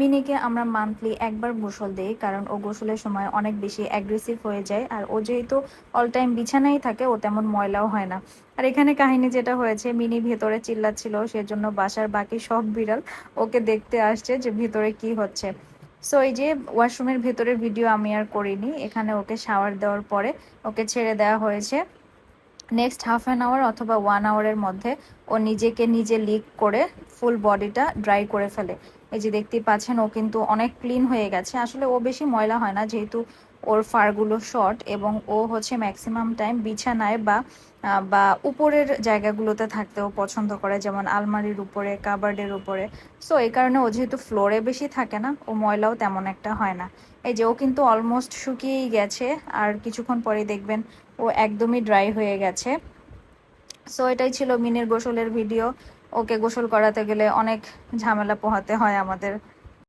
মিনিকে আমরা মান্থলি একবার গোসল দিই, কারণ ও গোসলের সময় অনেক বেশি অ্যাগ্রেসিভ হয়ে যায়। আর ও যেহেতু অল টাইম বিছানায় থাকে, ও তেমন ময়লাও হয় না। আর এখানে কাহিনী যেটা হয়েছে, মিনি ভেতরে চিল্লাচ্ছিল, সেজন্য বাসার বাকি সব বিড়াল ওকে দেখতে আসছে যে ভেতরে কি হচ্ছে। সো এই যে ওয়াশরুমের ভেতরে ভিডিও আমি আর করিনি, এখানে ওকে শাওয়ার দেওয়ার পরে ওকে ছেড়ে দেওয়া হয়েছে। নেক্সট হাফ অ্যান আওয়ার অথবা ওয়ান আওয়ারের মধ্যে ও নিজেকে নিজে লিক করে ফুল বডিটা ড্রাই করে ফেলে। এই যে দেখতেই পাচ্ছেন, ও কিন্তু অনেক ক্লিন হয়ে গেছে। আসলে ও বেশি ময়লা হয় না, যেহেতু ওর ফারগুলো শর্ট এবং ও হচ্ছে ম্যাক্সিমাম টাইম বিছানায় বা বা উপরের জায়গাগুলোতে থাকতেও পছন্দ করে, যেমন আলমারির উপরে কাবার্ডের উপরে। সো এই কারণে ও যেহেতু ফ্লোরে বেশি থাকে না, ও ময়লাও তেমন একটা হয় না। এই যে ও কিন্তু অলমোস্ট শুকিয়েই গেছে, আর কিছুক্ষণ পরে দেখবেন ও একদমই ড্রাই হয়ে গেছে। সো এটাই ছিল মিনির গোসলের ভিডিও ওকে গোসল করাতে গেলে অনেক ঝামেলা পোহাতে হয় আমাদের।